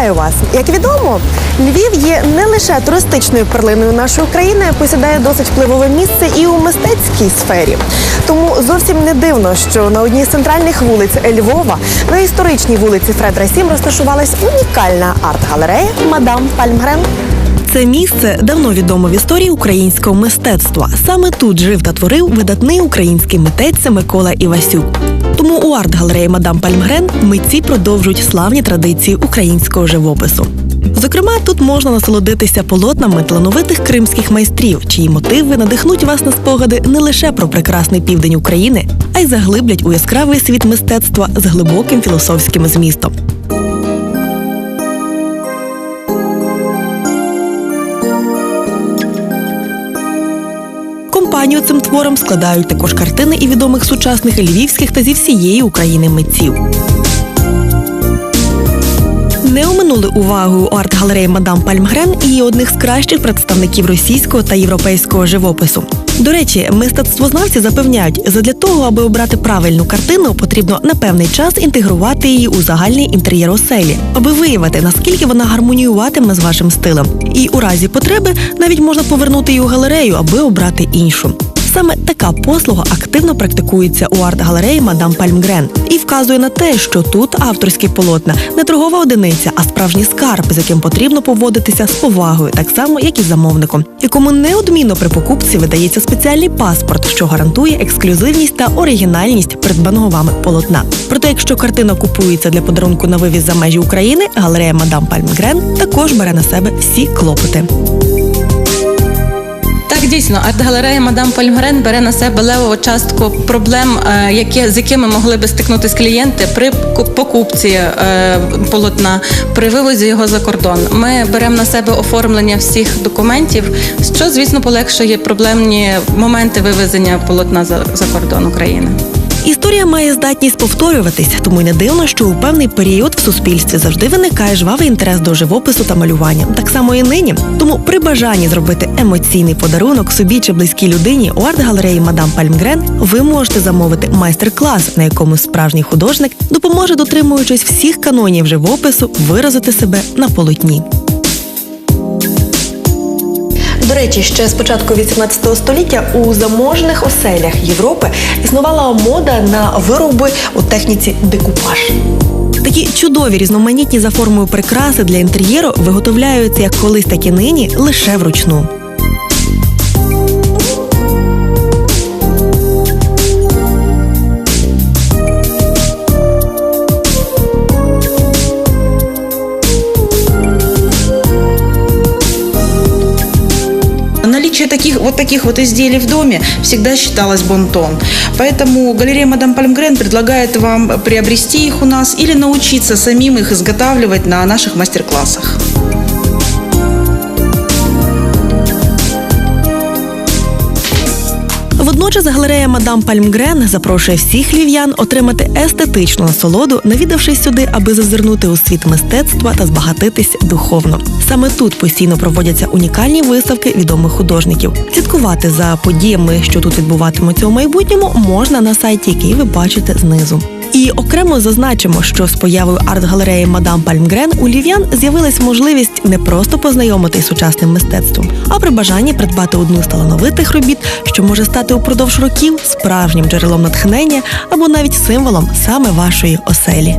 Вітаю вас! Як відомо, Львів є не лише туристичною перлиною нашої країни, а посідає досить впливове місце і у мистецькій сфері. Тому зовсім не дивно, що на одній з центральних вулиць Львова, на історичній вулиці Фредра 7 розташувалась унікальна арт-галерея Мадам Пальмгрен. Це місце давно відомо в історії українського мистецтва. Саме тут жив та творив видатний український митець Микола Івасюк. Тому у арт-галереї Мадам Пальмгрен митці продовжують славні традиції українського живопису. Зокрема, тут можна насолодитися полотнами талановитих кримських майстрів, чиї мотиви надихнуть вас на спогади не лише про прекрасний південь України, а й заглиблять у яскравий світ мистецтва з глибоким філософським змістом. Компанію цим твором складають також картини і відомих сучасних львівських та зі всієї України митців. Не оминули увагою у арт-галереї Мадам Пальмгрен і одних з кращих представників російського та європейського живопису. До речі, мистецтвознавці запевняють, задля того, аби обрати правильну картину, потрібно на певний час інтегрувати її у загальний інтер'єр оселі, аби виявити, наскільки вона гармоніюватиме з вашим стилем. І у разі потреби навіть можна повернути її у галерею, аби обрати іншу. Саме така послуга активно практикується у арт-галереї Мадам Пальмгрен і вказує на те, що тут авторські полотна не торгова одиниця, а справжній скарб, з яким потрібно поводитися з повагою, так само як і замовником, якому неодмінно при покупці видається спеціальний паспорт, що гарантує ексклюзивність та оригінальність придбаного вами полотна. Проте, якщо картина купується для подарунку на вивіз за межі України, галерея Мадам Пальмгрен також бере на себе всі клопоти. Дійсно, арт-галерея Мадам Пальмгрен бере на себе левову частку проблем, е, які, з якими могли би стикнутися клієнти при ку- покупці е, полотна, при вивозі його за кордон. Ми беремо на себе оформлення всіх документів, що, звісно, полегшує проблемні моменти вивезення полотна за, за кордон України. Історія має здатність повторюватись, тому й не дивно, що у певний період в суспільстві завжди виникає жвавий інтерес до живопису та малювання. Так само і нині. Тому при бажанні зробити емоційний подарунок собі чи близькій людині у арт-галереї Мадам Пальмгрен ви можете замовити майстер-клас, на якому справжній художник допоможе, дотримуючись всіх канонів живопису, виразити себе на полотні. До речі, ще з початку 18 століття у заможних оселях Європи існувала мода на вироби у техніці декупаж. Такі чудові різноманітні за формою прикраси для інтер'єру виготовляються як колись, так і нині лише вручну. Наличие таких вот таких вот изделий в доме всегда считалось бонтон. Поэтому галерея Мадам Пальмгрен предлагает вам приобрести их у нас или научиться самим их изготавливать на наших мастер-классах. Водночас галерея Мадам Пальмгрен запрошує всіх львів'ян отримати естетичну насолоду, навідавшись сюди, аби зазирнути у світ мистецтва та збагатитись духовно. Саме тут постійно проводяться унікальні виставки відомих художників. Слідкувати за подіями, що тут відбуватимуться у майбутньому, можна на сайті, який ви бачите знизу. І окремо зазначимо, що з появою арт-галереї Мадам Пальмгрен у лів'ян з'явилась можливість не просто познайомитись сучасним мистецтвом, а при бажанні придбати одну з талановитих робіт, що може стати упродовж років справжнім джерелом натхнення або навіть символом саме вашої оселі.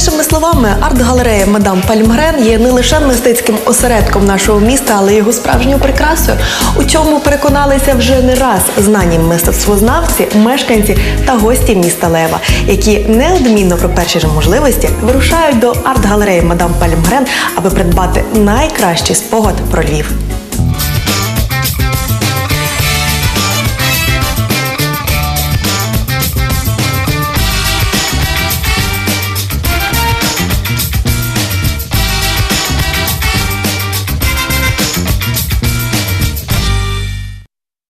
Іншими словами, арт-галерея Мадам Пальмгрен є не лише мистецьким осередком нашого міста, але й його справжньою прикрасою, у чому переконалися вже не раз знані мистецтвознавці, мешканці та гості міста Лева, які неодмінно при першій же можливості вирушають до арт-галереї Мадам Пальмгрен, аби придбати найкращий спогад про Львів.